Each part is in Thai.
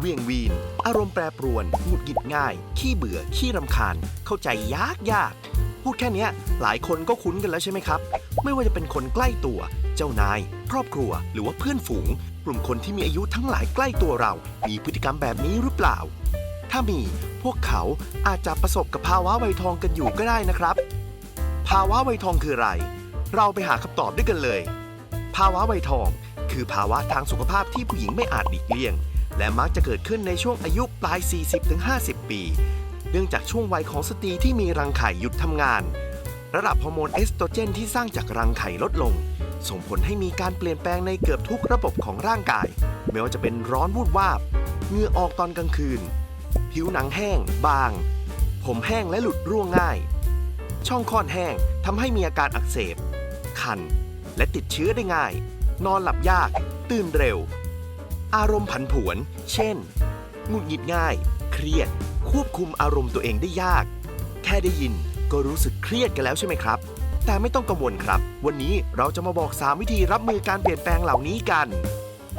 เวียงวีน อารมณ์แปรปรวนหงุดหงิดง่าย ขี้เบื่อ ขี้รำคาญ เข้าใจยากยาก พูดแค่นี้หลายคนก็คุ้นกันแล้วใช่ไหมครับ ไม่ว่าจะเป็นคนใกล้ตัว เจ้านาย ครอบครัว หรือว่าเพื่อนฝูง กลุ่มคนที่มีอายุทั้งหลายใกล้ตัวเรา มีพฤติกรรมแบบนี้หรือเปล่า ถ้ามี พวกเขาอาจจะประสบกับภาวะวัยทองกันอยู่ก็ได้นะครับ ภาวะวัยทองคืออะไร เราไปหาคำตอบด้วยกันเลย ภาวะวัยทอง คือภาวะทางสุขภาพที่ผู้หญิงไม่อาจหลีกเลี่ยง และมักจะเกิดขึ้นในช่วงอายุปลาย 40-50 ปี เนื่องจากช่วงวัยของสตรีที่มีรังไข่หยุดทำงาน ระดับฮอร์โมนเอสโตรเจนที่สร้างจากรังไข่ลดลง ส่งผลให้มีการเปลี่ยนแปลงในเกือบทุกระบบของร่างกาย ไม่ว่าจะเป็นร้อนวูดวาบเหงื่อออกตอนกลางคืน ผิวหนังแห้ง บาง ผมแห้งและหลุดร่วงง่าย ช่องคลอดแห้งทำให้มีอาการอักเสบ คัน และติดเชื้อได้ง่าย นอนหลับยาก ตื่นเร็ว อารมณ์ผันผวน เช่น หงุดหงิดง่าย เครียด ควบคุมอารมณ์ตัวเองได้ยาก แค่ได้ยินก็รู้สึกเครียดกันแล้วใช่ไหมครับ แต่ไม่ต้องกังวลครับ วันนี้เราจะมาบอก 3 วิธีรับมือการเปลี่ยนแปลงเหล่านี้กัน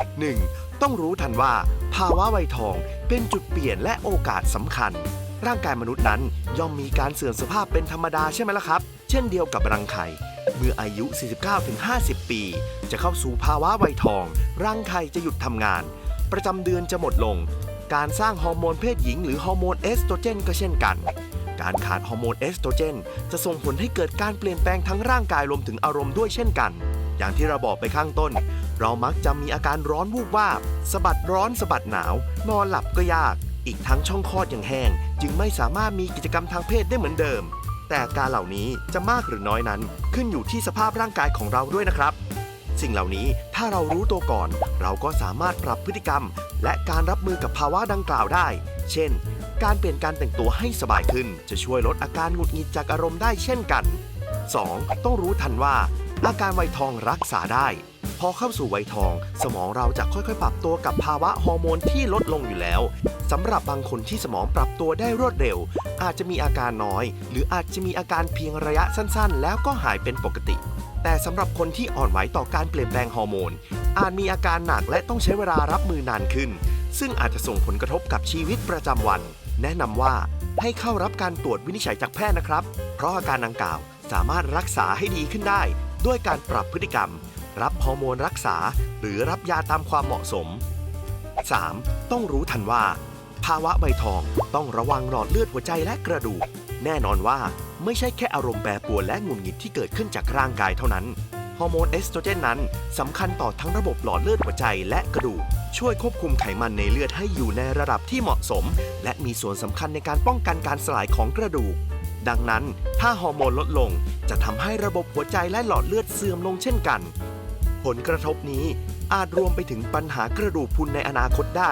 1. ต้องรู้ทันว่า ภาวะวัยทองเป็นจุดเปลี่ยนและโอกาสสำคัญ ร่างกายมนุษย์นั้นย่อมมีการเสื่อมสภาพเป็นธรรมดาใช่ไหมล่ะครับ เช่นเดียวกับรังไข่ เมื่ออายุ 49-50 ปี จะเข้าสู่ภาวะวัยทอง รังไข่จะหยุดทำงาน ประจำเดือนจะหมดลง การสร้างฮอร์โมนเพศหญิงหรือฮอร์โมนเอสโตรเจนก็เช่นกัน การขาดฮอร์โมนเอสโตรเจน จะส่งผลให้เกิดการเปลี่ยนแปลงทั้งร่างกายรวมถึงอารมณ์ด้วยเช่นกัน อย่างที่เราบอกไปข้างต้น เรามักจะมีอาการร้อนวูบวาบสะบัดร้อนสะบัดหนาว นอนหลับก็ยาก อีกทั้งช่องคลอดยังแห้ง จึงไม่สามารถมีกิจกรรมทางเพศได้เหมือนเดิม แต่อาการเหล่านี้จะมากหรือน้อยนั้นขึ้นอยู่ที่สภาพร่างกายของเราด้วยนะครับ สิ่งเหล่านี้ถ้าเรารู้ตัวก่อน เราก็สามารถปรับพฤติกรรม และการรับมือกับภาวะดังกล่าวได้ เช่น การเปลี่ยนการแต่งตัวให้สบายขึ้น จะช่วยลดอาการหงุดหงิดจากอารมณ์ได้เช่นกัน 2. ต้องรู้ทันว่าอาการวัยทองรักษาได้ พอเข้าสู่วัยทอง สมองเราจะค่อยๆ ปรับตัวกับภาวะฮอร์โมนที่ลดลงอยู่แล้วสำหรับบางคนที่สมองปรับตัวได้รวดเร็ว อาจจะมีอาการน้อย หรืออาจจะมีอาการเพียงระยะสั้นๆ แล้วก็หายเป็นปกติ แต่สำหรับคนที่อ่อนไหวต่อการเปลี่ยนแปลงฮอร์โมน อาจมีอาการหนักและต้องใช้เวลารับมือนานขึ้น ซึ่งอาจจะส่งผลกระทบกับชีวิตประจำวัน แนะนำว่าให้เข้ารับการตรวจวินิจฉัยจากแพทย์นะครับ เพราะอาการดังกล่าวสามารถรักษาให้ดีขึ้นได้ ด้วยการปรับพฤติกรรม รับฮอร์โมนรักษา หรือรับยาตามความเหมาะสม 3. ต้องรู้ทันว่า ภาวะใบทองต้องระวังหลอดเลือดหัวใจและกระดูก แน่นอนว่าไม่ใช่แค่อารมณ์แปรปรวนและหงุดหงิดที่เกิดขึ้นจากร่างกายเท่านั้นฮอร์โมนเอสโตรเจนนั้นสำคัญต่อทั้งระบบหลอดเลือดหัวใจและกระดูก ช่วยควบคุมไขมันในเลือดให้อยู่ในระดับที่เหมาะสม และมีส่วนสำคัญในการป้องกันการสลายของกระดูก ดังนั้นถ้าฮอร์โมนลดลงจะทำให้ระบบหัวใจและหลอดเลือดเสื่อมลงเช่นกัน ผลกระทบนี้อาจรวมไปถึงปัญหากระดูกพรุนในอนาคตได้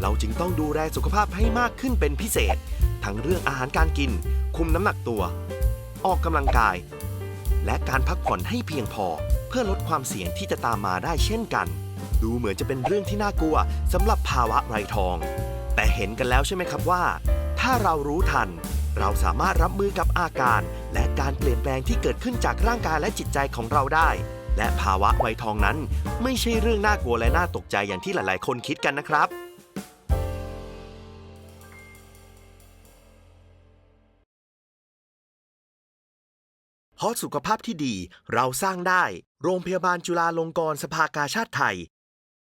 เราจึงต้องดูแลสุขภาพให้มากขึ้นเป็นพิเศษ ทั้งเรื่องอาหารการกิน คุมน้ำหนักตัว ออกกำลังกาย และการพักผ่อนให้เพียงพอ เพื่อลดความเสี่ยงที่จะตามมาได้เช่นกัน ดูเหมือนจะเป็นเรื่องที่น่ากลัวสำหรับภาวะไรทอง แต่เห็นกันแล้วใช่ไหมครับว่า ถ้าเรารู้ทัน เราสามารถรับมือกับอาการ และการเปลี่ยนแปลงที่เกิดขึ้นจากร่างกายและจิตใจของเราได้ และภาวะวัยทองนั้น ไม่ใช่เรื่องน่ากลัวและน่าตกใจอย่างที่หลาย ๆ คนคิดกันนะครับเพราะสุขภาพที่ดีเราสร้างได้ โรงพยาบาลจุฬาลงกรณ์สภากาชาติไทย